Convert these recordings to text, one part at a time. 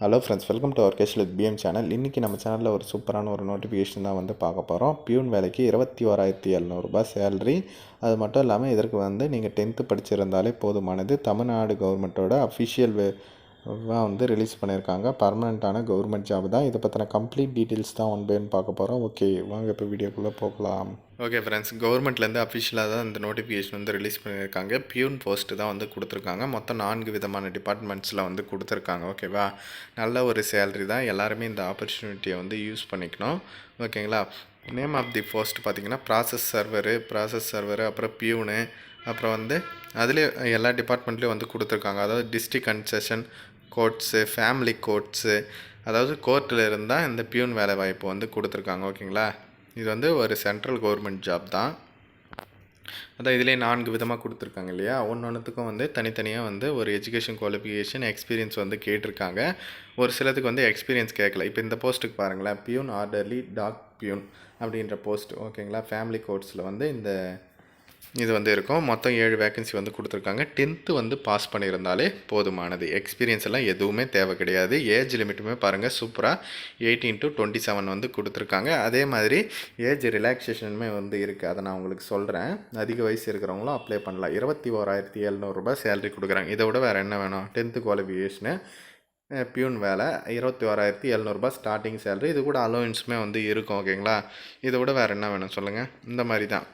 Hello friends welcome to our கேஷில் PM channel இன்றைக்கி நம்ம சேனலில் ஒரு சூப்பரான ஒரு நோட்டிஃபிகேஷன் தான் வந்து பார்க்க போகிறோம் பியூன் வேலைக்கு இருபத்தி ஓராயிரத்தி எழுநூறுபா சேலரி அது மட்டும் இல்லாமல் இதற்கு வந்து நீங்கள் டென்த்து படிச்சிருந்தாலே போதுமானது. தமிழ்நாடு கவர்மெண்ட்டோட அஃபிஷியல் வே வந்து ரிலீஸ் பண்ணியிருக்காங்க. பர்மனெண்ட்டான கவர்மெண்ட் ஜாப் தான். இதை பற்றின கம்ப்ளீட் டீட்டெயில்ஸ் தான் ஒன் பைன்னு பார்க்க போகிறோம் ஓகே வாங்க இப்போ வீடியோக்குள்ளே போகலாம். ஓகே ஃப்ரெண்ட்ஸ் கவர்மெண்ட்லேருந்து அஃபிஷியலாக தான் இந்த நோட்டிஃபிகேஷன் வந்து ரிலீஸ் பண்ணியிருக்காங்க. பியூன் போஸ்ட்டு தான் வந்து கொடுத்துருக்காங்க. மொத்தம் நான்கு விதமான டிபார்ட்மெண்ட்ஸில் வந்து கொடுத்துருக்காங்க. ஓகேவா நல்ல ஒரு சேலரி தான். எல்லாருமே இந்த ஆப்பர்ச்சுனிட்டியை வந்து யூஸ் பண்ணிக்கணும். ஓகேங்களா நேம் ஆஃப் தி போஸ்ட் பார்த்தீங்கன்னா ப்ராசஸ் சர்வரு ப்ராசஸ் சர்வரு அப்புறம் பியூனு அப்புறம் வந்து அதிலே எல்லா டிபார்ட்மெண்ட்லேயும் வந்து கொடுத்துருக்காங்க. அதாவது district concession courts family courts அதாவது கோர்ட்டில் இருந்தால் இந்த பியூன் வேலை வாய்ப்பு வந்து கொடுத்துருக்காங்க. ஓகேங்களா? இது வந்து ஒரு சென்ட்ரல் கவர்மெண்ட் ஜாப் தான். அதான் இதிலே நான்கு விதமாக கொடுத்துருக்காங்க இல்லையா? ஒன்று ஒன்றுத்துக்கும் வந்து தனித்தனியாக வந்து ஒரு எஜுகேஷன் குவாலிஃபிகேஷன் எக்ஸ்பீரியன்ஸ் வந்து கேட்டிருக்காங்க. ஒரு சிலத்துக்கு வந்து எக்ஸ்பீரியன்ஸ் கேட்கல. இப்போ இந்த போஸ்ட்டுக்கு பாருங்களேன். பியூன் ஆர்டர்லி டாக் பியூன் அப்படின்ற போஸ்ட் ஓகேங்களா? ஃபேமிலி கோர்ட்ஸில் வந்து இந்த இது வந்து இருக்கும். மொத்தம் ஏழு வேக்கன்சி வந்து கொடுத்துருக்காங்க. டென்த்து வந்து பாஸ் பண்ணியிருந்தாலே போதுமானது. எக்ஸ்பீரியன்ஸ் எல்லாம் எதுவுமே தேவை கிடையாது. ஏஜ் லிமிட்டுமே பாருங்கள் சூப்பராக எயிட்டீன் டு டுவெண்ட்டி செவன் வந்து கொடுத்துருக்காங்க. அதே மாதிரி ஏஜ் ரிலாக்ஸேஷனுமே வந்து இருக்குது அதை நான் உங்களுக்கு சொல்கிறேன் அதிக வயசு இருக்கிறவங்களும் அப்ளை பண்ணலாம். இருபத்தி ஓராயிரத்தி எழுநூறுபா சேலரி கொடுக்குறாங்க. இதை விட வேறு என்ன வேணும்? டென்த்து குவாலிஃபிகேஷனு பியூன் வேலை இருபத்தி ஓராயிரத்தி எழுநூறுபா ஸ்டார்டிங் சேலரி இது கூட அலோவன்ஸுமே வந்து இருக்கும் ஓகேங்களா இதை விட வேறு என்ன வேணும் சொல்லுங்கள் இந்த மாதிரி தான்.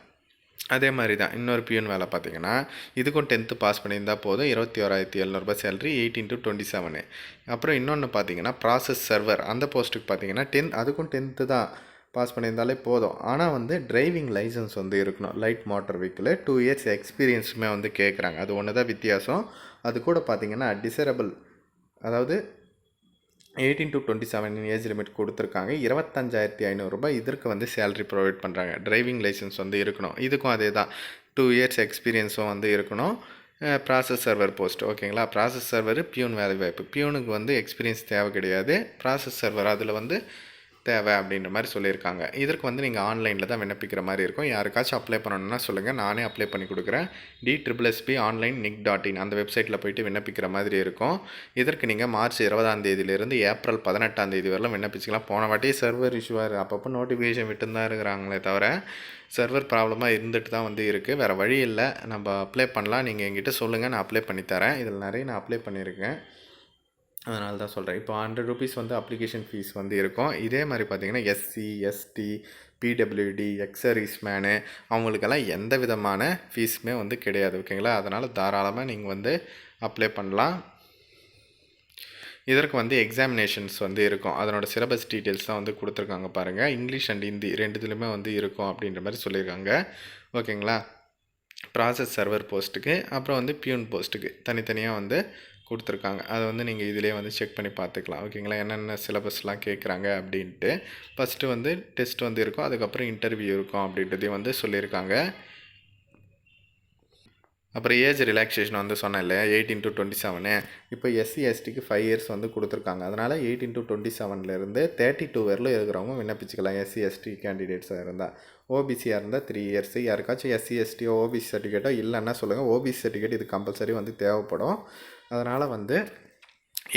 அதே மாதிரி தான். இன்னொரு பியூன் வேலை பார்த்தீங்கன்னா இதுக்கும் டென்த்து பாஸ் பண்ணியிருந்தால் போதும். இருபத்தி ஓராயிரத்தி எழுநூறுபா salary eighteen to twenty seven அப்புறம் இன்னொன்று பார்த்தீங்கன்னா ப்ராசஸ் சர்வர் அந்த போஸ்ட்டுக்கு பார்த்தீங்கன்னா டென் அதுக்கும் டென்த்து தான் பாஸ் பண்ணியிருந்தாலே போதும். ஆனால் வந்து டிரைவிங் லைசன்ஸ் வந்து இருக்கணும். Light motor vehicle two years எக்ஸ்பீரியன்ஸுமே வந்து கேட்குறாங்க அது ஒன்று தான் வித்தியாசம். அது கூட பார்த்திங்கன்னா டிசரபிள் அதாவது eighteen to twenty seven age limit கொடுத்துருக்காங்க. இருபத்தஞ்சாயிரத்தி ஐநூறுரூபா இதற்கு வந்து சேலரி ப்ரொவைட் பண்ணுறாங்க டிரைவிங் லைசன்ஸ் வந்து இருக்கணும். இதுக்கும் அதே தான் டூ இயர்ஸ் எக்ஸ்பீரியன்ஸும் வந்து இருக்கணும். ப்ராசஸ் சர்வர் போஸ்ட் ஓகேங்களா ப்ராசஸ் சர்வர் பியூன் வேலை வாய்ப்பு பியூனுக்கு வந்து எக்ஸ்பீரியன்ஸ் தேவை கிடையாது. ப்ராசஸ் சர்வர் அதில் வந்து தேவை அப்படின்ற மாதிரி சொல்லியிருக்காங்க. இதற்கு வந்து நீங்கள் ஆன்லைனில் தான் விண்ணப்பிக்கிற மாதிரி இருக்கும். யாருக்காச்சும் அப்ளை பண்ணணும்னா சொல்லுங்கள் நானே அப்ளை பண்ணி கொடுக்குறேன். D triple SP online nic dot in அந்த வெப்சைட்டில் போயிட்டு விண்ணப்பிக்கிற மாதிரி இருக்கும். இதற்கு நீங்கள் மார்ச் இருபதாம் தேதியிலிருந்து ஏப்ரல் பதினெட்டாம் தேதி வரலாம் விண்ணப்பிச்சிக்கலாம். போன வாட்டி சர்வர் இஷ்யூவாக அப்பப்போ நோட்டிஃபிகேஷன் விட்டு தான் இருக்கிறாங்களே தவிர சர்வர் ப்ராப்ளமாக இருந்துட்டு தான் வந்து இருக்குது வேறு வழி இல்லை. நம்ம அப்ளை பண்ணலாம். நீங்கள் எங்கிட்ட சொல்லுங்கள் நான் அப்ளை பண்ணித்தரேன் இதில் நிறைய நான் அப்ளை பண்ணியிருக்கேன். அதனால தான் சொல்கிறேன். இப்போ ஹண்ட்ரட் ருபீஸ் வந்து அப்ளிகேஷன் ஃபீஸ் வந்து இருக்கும். இதே மாதிரி பார்த்தீங்கன்னா SC ST PWD ex-servicemen அவங்களுக்கெல்லாம் எந்த விதமான ஃபீஸுமே வந்து கிடையாது ஓகேங்களா அதனால் தாராளமாக நீங்கள் வந்து அப்ளை பண்ணலாம். இதற்கு வந்து எக்ஸாமினேஷன்ஸ் வந்து இருக்கும். அதனோட சிலபஸ் டீட்டெயில்ஸ் தான் வந்து கொடுத்துருக்காங்க பாருங்கள் இங்கிலீஷ் அண்ட் ஹிந்தி ரெண்டுத்துலையுமே வந்து இருக்கும் அப்படின்ற மாதிரி சொல்லியிருக்காங்க. ஓகேங்களா ப்ராசஸ் சர்வர் போஸ்ட்டுக்கு அப்புறம் வந்து பியூன் போஸ்ட்டுக்கு தனித்தனியாக வந்து கொடுத்துருக்காங்க. அதை வந்து நீங்கள் இதிலே வந்து செக் பண்ணி பார்த்துக்கலாம். ஓகேங்களா? என்னென்ன சிலபஸ்லாம் கேட்குறாங்க அப்படின்ட்டு. ஃபஸ்ட்டு வந்து டெஸ்ட் வந்து இருக்கும். அதுக்கப்புறம் இன்டர்வியூ இருக்கும் அப்படின்றதையும் வந்து சொல்லியிருக்காங்க. அப்புறம் ஏஜ் ரிலாக்ஸேஷன் வந்து சொன்னேன் இல்லையா எயிட்டின் டு டுவெண்ட்டி செவனு இப்போ எஸ்சி எஸ்டிக்கு ஃபைவ் இயர்ஸ் வந்து கொடுத்துருக்காங்க. அதனால் எயிட்டின் டு டுவெண்ட்டி செவன்லேருந்து தேர்ட்டி டூ இயரில் இருக்கிறவங்க விண்ணப்பிச்சுக்கலாம். எஸ்சி எஸ்டி கேண்டிடேட்ஸாக இருந்தால் ஓபிசியாக இருந்தால் த்ரீ இயர்ஸ் யாருக்காச்சும் எஸ்சி எஸ்டியோ ஓபிசி சர்டிஃபிகேட்டோ இல்லைன்னா சொல்லுங்கள் ஓபிசி சர்டிஃபிகேட் இது கம்பல்சரி வந்து தேவைப்படும். அதனால் வந்து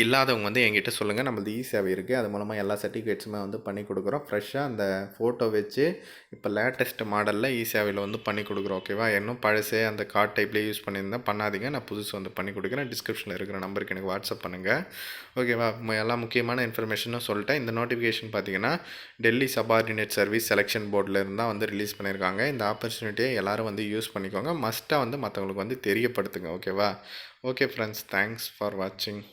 இல்லாதவங்க வந்து எங்கிட்ட சொல்லுங்கள் நம்மளது இ e சேவை இருக்குது அது மூலமாக எல்லா சர்டிஃபிகேட்ஸுமே வந்து பண்ணி கொடுக்குறோம். ஃப்ரெஷ்ஷாக அந்த ஃபோட்டோ வச்சு இப்போ லேட்டஸ்ட் மாடலில் e இ சேவையில் வந்து பண்ணி கொடுக்குறோம். ஓகேவா இன்னும் பழசே அந்த கார்ட் டைப்லேயே யூஸ் பண்ணியிருந்தால் பண்ணாதீங்க. நான் புதுசு வந்து பண்ணி கொடுக்குறேன். டிஸ்கிரிப்ஷனில் இருக்கிற நம்பருக்கு எனக்கு வாட்ஸ்அப் பண்ணுங்கள் ஓகேவா எல்லா முக்கியமான இன்ஃபர்மேஷனும் சொல்லிட்டேன். இந்த நோட்டிஃபிகேஷன் பார்த்தீங்கன்னா டெல்லி சபார்டினேட் சர்வீஸ் செலெக்ஷன் போர்டில் இருந்தால் வந்து ரிலீஸ் பண்ணியிருக்காங்க. இந்த ஆப்பர்ச்சுனிட்டியை எல்லோரும் வந்து யூஸ் பண்ணிக்கோங்க. மஸ்ட்டாக வந்து மற்றவங்களுக்கு வந்து தெரியப்படுத்துங்க. ஓகேவா ஓகே ஃப்ரெண்ட்ஸ் தேங்க்ஸ் ஃபார் வாட்சிங்